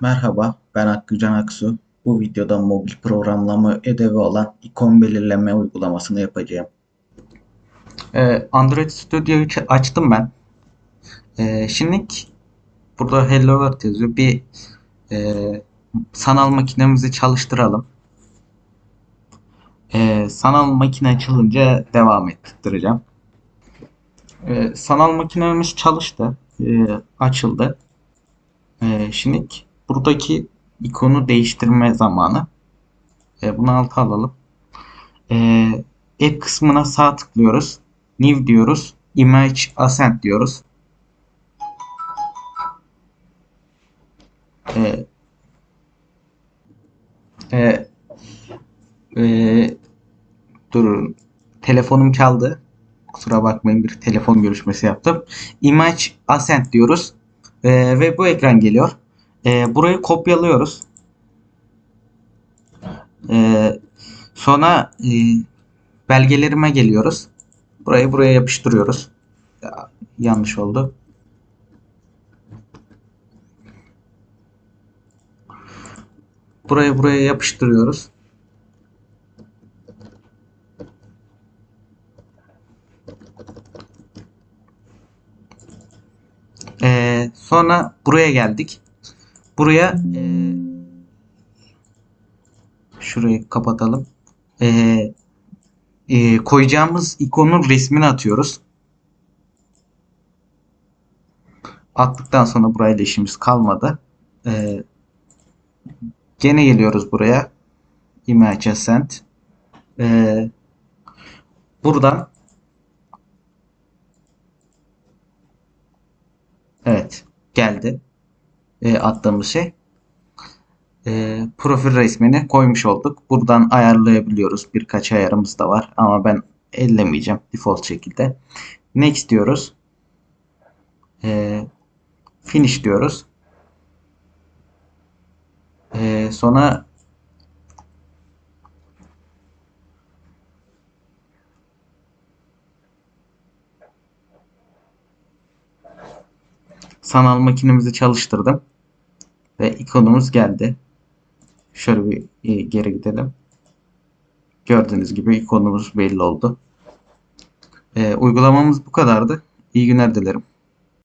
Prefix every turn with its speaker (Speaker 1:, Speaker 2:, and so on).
Speaker 1: Merhaba, ben Hakkıcan Aksu. Bu videoda mobil programlama ödevi olan ikon belirleme uygulamasını yapacağım. Ee, Android Studio'yu açtım ben. Ee, şimdi burada Hello World yazıyor. Bir e, sanal makinemizi çalıştıralım. Ee, sanal makine açılınca devam ettireceğim. Ee, sanal makinemiz çalıştı. Ee, açıldı. Ee, şimdi buradaki ikonu değiştirme zamanı. Ee, bunu alta alalım. Ee, app kısmına sağ tıklıyoruz. New diyoruz. Image Ascent diyoruz. Ee, e, e, durun. Telefonum çaldı. Kusura bakmayın bir telefon görüşmesi yaptım. Image Ascent diyoruz. Ee, ve bu ekran geliyor. Ee, burayı kopyalıyoruz. Ee, sonra e, belgelerime geliyoruz. Burayı buraya yapıştırıyoruz. Ya, yanlış oldu. Burayı buraya yapıştırıyoruz. Ee, sonra buraya geldik. Buraya e, şurayı kapatalım. Ee, e, koyacağımız ikonun resmini atıyoruz. Attıktan sonra burayla işimiz kalmadı. Ee, gene geliyoruz buraya. Image Ascent. Ee, buradan evet geldi. Ee, attığımız şey. Ee, profil resmini koymuş olduk. Buradan ayarlayabiliyoruz. Birkaç ayarımız da var ama ben ellemeyeceğim default şekilde. Next diyoruz. Ee, finish diyoruz. Ee, sonra sanal makinemizi çalıştırdım ve ikonumuz geldi. Şöyle bir e, geri gidelim. Gördüğünüz gibi ikonumuz belli oldu. Ee, uygulamamız bu kadardı. İyi günler dilerim.